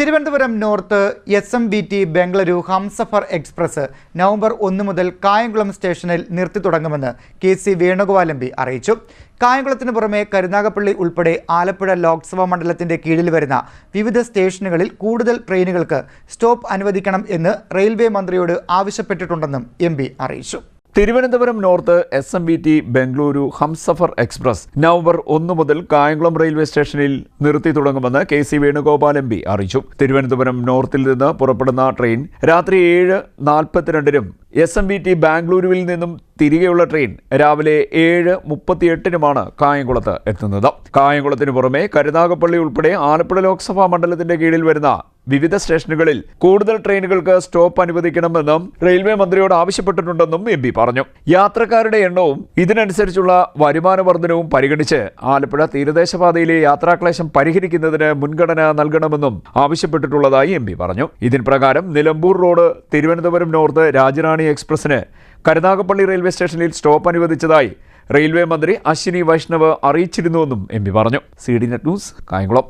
Thiruvananthapuram north S M B T Bengaluru Humsafar express November ഒന്ന് മുതൽ കായംകുളം സ്റ്റേഷനിൽ നിർത്തി തുടങ്ങുമെന്ന് K C Venugopal M P അറിയിച്ചു. കായംകുളത്തിന് പുറമെ കരുനാഗപ്പള്ളി ഉൾപ്പെടെ ആലപ്പുഴ ലോക്സഭാ മണ്ഡലത്തിന്റെ കീഴിൽ വരുന്ന വിവിധ സ്റ്റേഷനുകളിൽ കൂടുതൽ ട്രെയിനുകൾക്ക് സ്റ്റോപ്പ് അനുവദിക്കണം എന്ന് റെയിൽവേ മന്ത്രിയോട് ആവശ്യപ്പെട്ടിട്ടുണ്ടെന്നും എം അറിയിച്ചു. Thiruvananthapuram north S M B T Bengaluru Humsafar express November ഒന്ന് മുതൽ കായംകുളം റെയിൽവേ സ്റ്റേഷനിൽ നിർത്തി തുടങ്ങുമെന്ന് K C Venugopal M P അറിയിച്ചു. തിരുവനന്തപുരം നോർത്തിൽ നിന്ന് പുറപ്പെടുന്ന ട്രെയിൻ രാത്രി ഏഴ് നാൽപ്പത്തിരണ്ടിനും എസ് എം ബി ടി ബാംഗ്ലൂരുവിൽ നിന്നും തിരികെയുള്ള ട്രെയിൻ രാവിലെ ഏഴ് മുപ്പത്തിയെട്ടിനുമാണ് കായംകുളത്ത് എത്തുന്നത്. കായംകുളത്തിന് പുറമെ കരുനാഗപ്പള്ളി ഉൾപ്പെടെ ആലപ്പുഴ ലോക്സഭാ മണ്ഡലത്തിന്റെ കീഴിൽ വരുന്ന വിവിധ സ്റ്റേഷനുകളിൽ കൂടുതൽ ട്രെയിനുകൾക്ക് സ്റ്റോപ്പ് അനുവദിക്കണമെന്നും റെയിൽവേ മന്ത്രിയോട് ആവശ്യപ്പെട്ടിട്ടുണ്ടെന്നും എം പറഞ്ഞു. യാത്രക്കാരുടെ എണ്ണവും ഇതിനനുസരിച്ചുള്ള വരുമാന വർധനവും പരിഗണിച്ച് ആലപ്പുഴ തീരദേശപാതയിലെ യാത്രാക്ലേശം പരിഹരിക്കുന്നതിന് മുൻഗണന നൽകണമെന്നും ആവശ്യപ്പെട്ടിട്ടുള്ളതായി എം പറഞ്ഞു. ഇതിൻ പ്രകാരം നിലമ്പൂർ റോഡ് തിരുവനന്തപുരം നോർത്ത് രാജറാണി എക്സ്പ്രസിന് കരുനാഗപ്പള്ളി റെയിൽവേ സ്റ്റേഷനിൽ സ്റ്റോപ്പ് അനുവദിച്ചതായി റെയിൽവേ മന്ത്രി അശ്വിനി വൈഷ്ണവ് അറിയിച്ചിരുന്നുവെന്നും എം പി പറഞ്ഞു. C D net news Kayamkulam.